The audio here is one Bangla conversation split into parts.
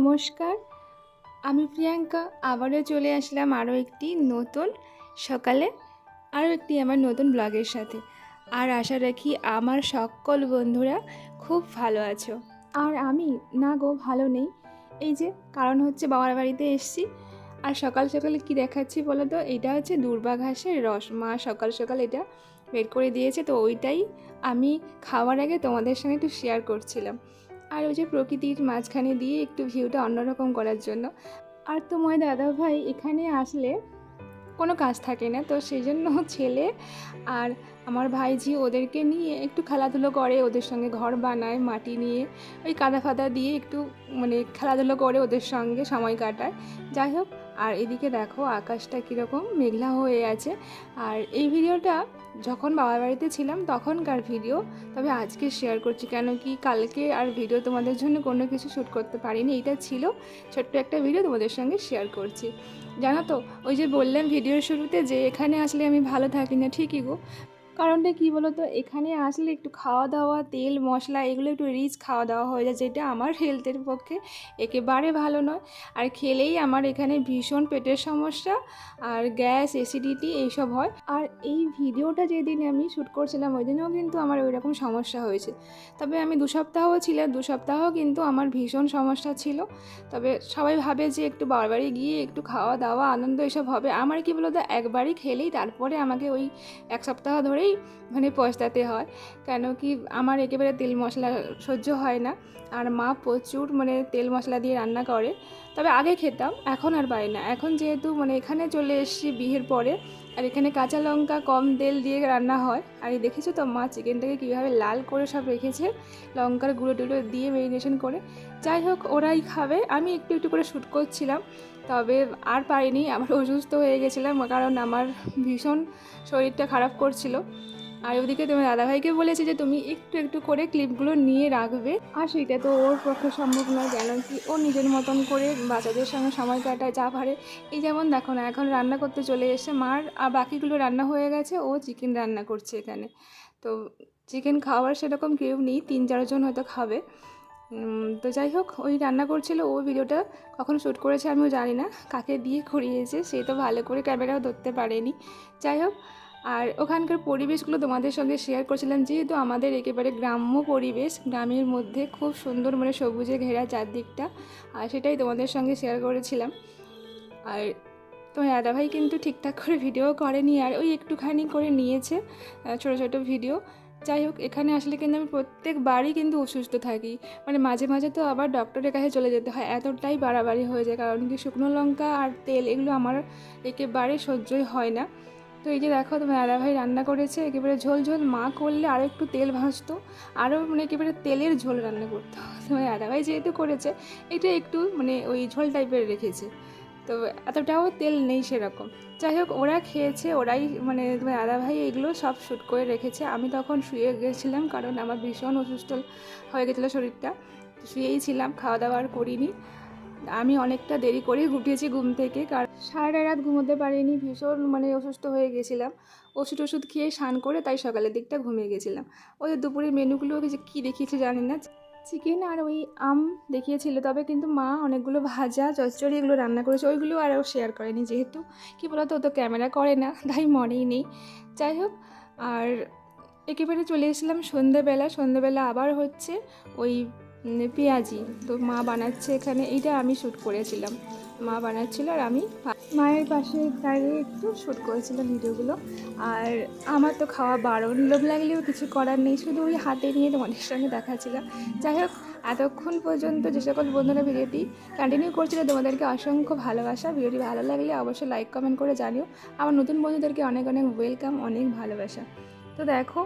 নমস্কার। আমি প্রিয়াঙ্কা, আবারও চলে আসলাম আরও একটি নতুন সকালে, আরও একটি আমার নতুন ব্লগের সাথে। আর আশা রাখি আমার সকল বন্ধুরা খুব ভালো আছো। আর আমি, না গো, ভালো নেই। এই যে, কারণ হচ্ছে বাবার বাড়িতে এসছি। আর সকাল সকালে কি দেখাচ্ছি বলো তো? এটা হচ্ছে দুর্বা ঘাসের রস। মা সকাল সকাল এটা বের করে দিয়েছে, তো ওইটাই আমি খাওয়ার আগে তোমাদের সঙ্গে একটু শেয়ার করছিলাম। আর ওই যে প্রকৃতির মাঝখানে দিয়ে একটু ভিউটা অন্যরকম করার জন্য। আর তোমার দাদা ভাই এখানে আসলে কোনো কাজ থাকে না, তো সেই জন্য ছেলে আর আমার ভাইঝি ওদেরকে নিয়ে একটু খেলাধুলো করে, ওদের সঙ্গে ঘর বানায়, মাটি নিয়ে, ওই কাদা ফাদা দিয়ে একটু মানে খেলাধুলো করে ওদের সঙ্গে সময় কাটায়। যাই হোক আর এদিকে দেখো আকাশটা কীরকম মেঘলা হয়ে আছে। আর এই ভিডিওটা যখন বাবার বাড়িতে ছিলাম তখনকার ভিডিও, তবে আজকে শেয়ার করছি কেন কি কালকে আর ভিডিও তোমাদের জন্য কোনো কিছু শ্যুট করতে পারিনি। এইটা ছিল ছোট্ট একটা ভিডিও তোমাদের সঙ্গে শেয়ার করছি। জানো তো, ওই যে বললাম ভিডিওর শুরুতে যে এখানে আসলে আমি ভালো থাকি না, ঠিকই গো? কারণটা কী বলো তো এখানে আসলে একটু খাওয়া দাওয়া তেল, মশলা এগুলো একটু রিচ খাওয়া দাওয়া হয়ে যায়, যেটা আমার হেলথের পক্ষে একেবারে ভালো নয়। আর খেলেই আমার এখানে ভীষণ পেটের সমস্যা, আর গ্যাস অ্যাসিডিটি এইসব হয়। আর এই ভিডিওটা যেদিন আমি শ্যুট করছিলাম ওই দিনেও কিন্তু আমার ওই রকম সমস্যা হয়েছে। তবে আমি দু সপ্তাহও ছিল দু সপ্তাহ কিন্তু আমার ভীষণ সমস্যা ছিল। তবে সবাই ভাবে যে একটু বারবারই গিয়ে একটু খাওয়া দাওয়া আনন্দ এসব হবে। আমার কি বলো তো একবারই খেলেই তারপরে আমাকে ওই এক সপ্তাহ ধরেই মানে পস্তাতে হয়। কেন কি আমার একেবারে তেল মশলা সহ্য হয় না। আর মা প্রচুর মানে তেল মশলা দিয়ে রান্না করে। তবে আগে খেতাম, এখন আর পাই না। এখন যেহেতু মানে এখানে চলে এসেছি বিয়ের পরে আর এখানে কাঁচা লঙ্কা, কম তেল দিয়ে রান্না হয়। আর এই দেখেছ তো, মা চিকেনটাকে কীভাবে লাল করে সব রেখেছে, লঙ্কার গুঁড়ো টুড়ো দিয়ে মেরিনেশন করে। যাই হোক, ওরাই খাবে। আমি একটু একটু করে শ্যুট করছিলাম, তবে আর পারিনি। আমার অসুস্থ হয়ে গেছিলাম, কারণ আমার ভীষণ শরীরটা খারাপ করছিল। আর ওদিকে তোমার দাদাভাইকে বলেছে যে তুমি একটু একটু করে ক্লিপগুলো নিয়ে রাখবে। আর সেটা তো ওর পক্ষে সম্ভব নয় কেন কি ও নিজের মতন করে বাচ্চাদের সঙ্গে সময় কাটায়, যা পারে। এই যেমন দেখো না, এখন রান্না করতে চলে এসে মার, আর বাকিগুলো রান্না হয়ে গেছে, ও চিকেন রান্না করছে এখানে। তো চিকেন খাওয়ার সেরকম কেউ নেই, তিন চারজন হয়তো খাবে। তো যাই হোক, ওই রান্না করছিল, ও ভিডিওটা কখন শ্যুট করেছে আমিও জানি না, কাকে দিয়ে করিয়েছে, সে তো ভালো করে ক্যামেরাও ধরতে পারেনি। যাই হোক আর ওখানকার পরিবেশগুলো তোমাদের সঙ্গে শেয়ার করছিলাম। যেহেতু আমাদের একেবারে গ্রাম্য পরিবেশ, গ্রামের মধ্যে খুব সুন্দর মানে সবুজে ঘেরা চারদিকটা, আর সেটাই তোমাদের সঙ্গে শেয়ার করেছিলাম। আর তো দাদাভাই কিন্তু ঠিকঠাক করে ভিডিও করেনি, আর ওই একটুখানি করে নিয়েছে ছোটো ছোটো ভিডিও যাই হোক, এখানে আসলে কিন্তু আমি প্রত্যেকবারই কিন্তু অসুস্থ থাকি। মানে মাঝে মাঝে তো আবার ডক্টরের কাছে চলে যেতে হয়, এতটাই বাড়াবাড়ি হয়ে যায়। কারণ কি শুকনো লঙ্কা আর তেল, এগুলো আমার একেবারে সহ্যই হয় না। তো এই যে দেখো, তোমার দাদাভাই রান্না করেছে, একেবারে ঝোল ঝোল, মা করলে আরও একটু তেল ভাসতো আরও মানে একেবারে তেলের ঝোল রান্না করতো। তোমার দাদাভাই যেহেতু করেছে, এটা একটু মানে ওই ঝোল টাইপের রেখেছে। তো এতটাও তেল নেই সেরকম। যাই হোক, ওরা খেয়েছে, ওরাই মানে তোমার দাদাভাই এগুলো সব শ্যুট করে রেখেছে। আমি তখন শুয়ে গেছিলাম কারণ আমার ভীষণ অসুস্থ হয়ে গেছিল শরীরটা শুয়েই ছিলাম, খাওয়া দাওয়া আর করিনি। আমি অনেকটা দেরি করে উঠেছি ঘুম থেকে কারণ সারাটা রাত ঘুমোতে পারিনি, ভীষণ মানে অসুস্থ হয়ে গেছিলাম। ওষুধ ওষুধ খেয়ে স্নান করে তাই সকালের দিকটা ঘুমিয়ে গেছিলাম। ওই দুপুরের মেনুগুলো কী দেখিয়েছে জানি না। চিকেন আর ওই আম দেখিয়েছিল, তবে কিন্তু মা অনেকগুলো ভাজা, চচ্চড়ি এগুলো রান্না করেছে, ওইগুলো আর শেয়ার করেনি যেহেতু। কী বলতো, ও তো ক্যামেরা করে না, তাই মনেই নেই। যাই হোক, আর একেবারে চলে এসেছিলাম সন্ধ্যেবেলা সন্ধ্যেবেলা আবার হচ্ছে ওই পেঁয়াজি। তো মা বানাচ্ছে এখানে। এইটা আমি শ্যুট করেছিলাম। মা বানাচ্ছিল আর আমি মায়ের পাশে দাঁড়িয়ে একটু শ্যুট করেছিলাম ভিডিওগুলো আর আমার তো খাওয়া বারণ লোভ লাগলেও কিছু করার নেই। শুধু ওই হাতে নিয়ে তোমাদের সঙ্গে দেখাচ্ছিলাম। যাই হোক, এতক্ষণ পর্যন্ত যে সকল বন্ধুরা ভিডিওটি কন্টিনিউ করছিল, তোমাদেরকে অসংখ্য ভালোবাসা। ভিডিওটি ভালো লাগলে অবশ্যই লাইক কমেন্ট করে জানিও। আমার নতুন বন্ধুদেরকে অনেক অনেক ওয়েলকাম অনেক ভালোবাসা। তো দেখো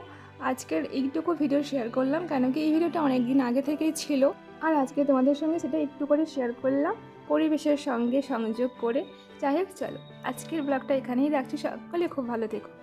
আজকের এইটুকু ভিডিও শেয়ার করলাম, কেন কি এই ভিডিওটা অনেক দিন আগে থেকেই ছিল। আর আজকে তোমাদের সঙ্গে সেটা একটু করে শেয়ার করলাম, পরিবেশের সঙ্গে সংযোগ করে। যাই হোক, চলো, আজকের ব্লগটা এখানেই রাখছি, সকলে খুব ভালো থেকো।